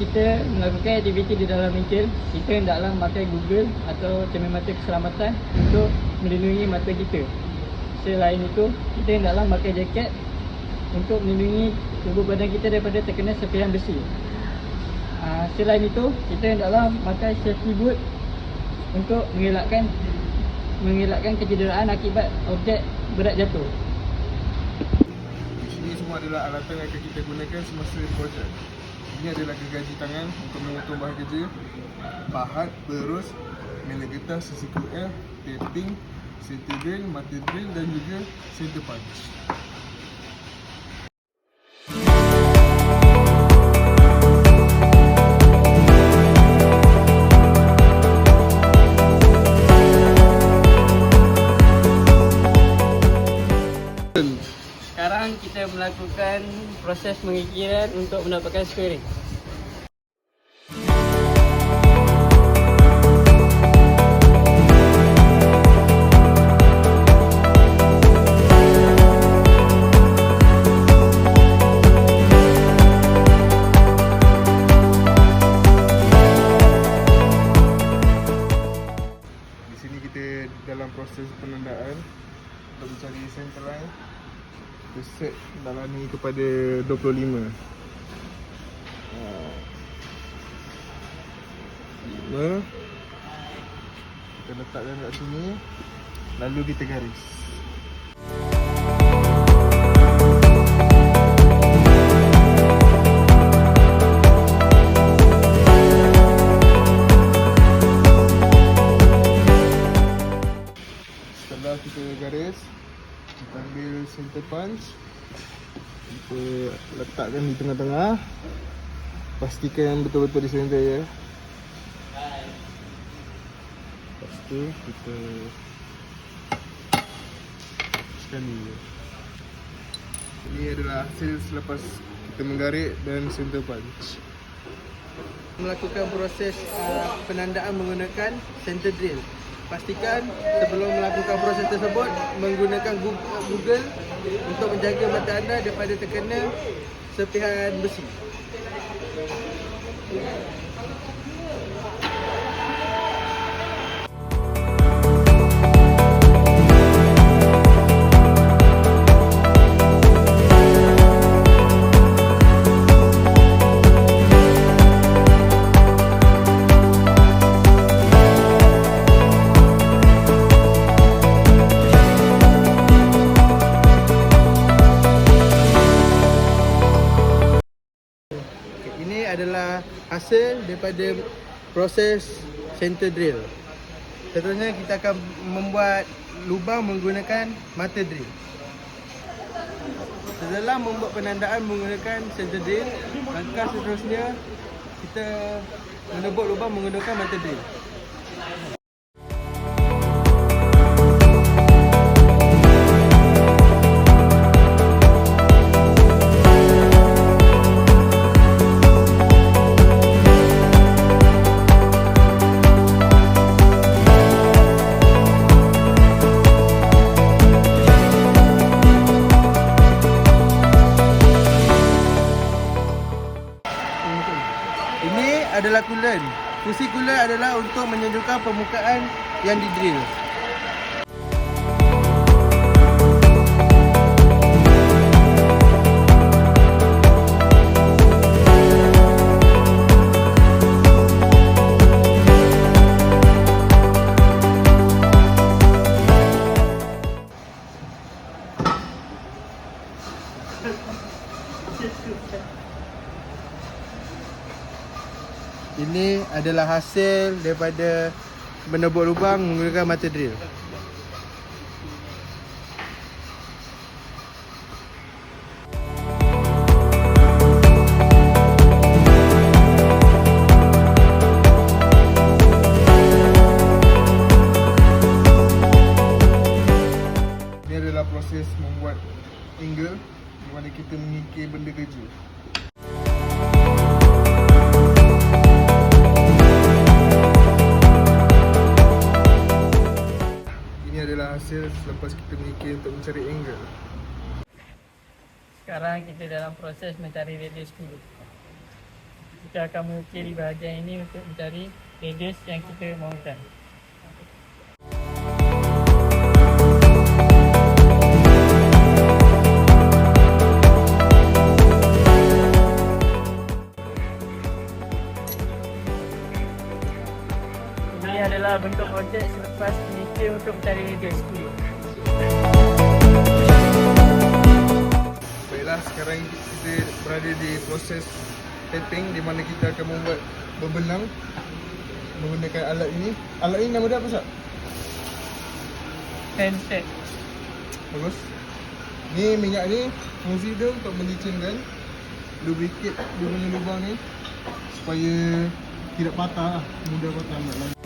kita melakukan aktiviti di dalam bengkel, kita hendaklah memakai Google atau cermin mata keselamatan untuk melindungi mata kita. Selain itu, kita hendaklah memakai jaket untuk melindungi tubuh badan kita daripada terkena serpihan besi. Ah, selain itu, kita hendaklah memakai safety boot untuk mengelakkan mengelakkan kecederaan akibat objek berat jatuh. Di sini semua adalah alatan yang akan kita gunakan semasa projek. Ini adalah gergaji tangan untuk memotong bahan kerja, pahat, berus, melek getah, sesiku L, taping, center drill, mata drill dan juga center punch. Kita melakukan proses pengikiran untuk mendapatkan kita dalam proses penandaan untuk mencari center line. Kita set dalam ni kepada 25. Ah. Lima. Kita letakkan kat sini. Lalu kita garis. Setelah kita garis Kita ambil center punch. Kita letakkan di tengah-tengah. Pastikan betul-betul di center ya Lepas tu kita Teruskan dulu Ini adalah hasil selepas kita menggarik dan center punch. Melakukan proses uh, penandaan menggunakan center drill. Pastikan sebelum melakukan proses tersebut menggunakan Gu- Google untuk menjaga mata anda daripada terkena serpihan besi. Adalah hasil daripada proses center drill. Seterusnya kita akan membuat lubang menggunakan mata drill. Setelah membuat penandaan menggunakan center drill, langkah seterusnya kita menebuk lubang menggunakan mata drill. Adalah coolant. Fungsi coolant adalah untuk menyejukkan permukaan yang di Ini adalah hasil daripada menebuk lubang menggunakan mata drill. untuk mencari angle. Sekarang kita dalam proses mencari radius dulu. Kita akan mengukiri bahagian ini untuk mencari radius yang kita mahukan. Ini adalah bentuk objek selepas mikir untuk mencari radius 10. adalah sekarang kita berada di proses tapping di mana kita akan membuat bebelang menggunakan alat ini. Alat ini nama dia apa, sah? Pencet. Bagus. Ni minyak ni fungsi dia untuk melicinkan lubricate dia punya lubang ni supaya tidak patah. Lah, mudah patah lagi.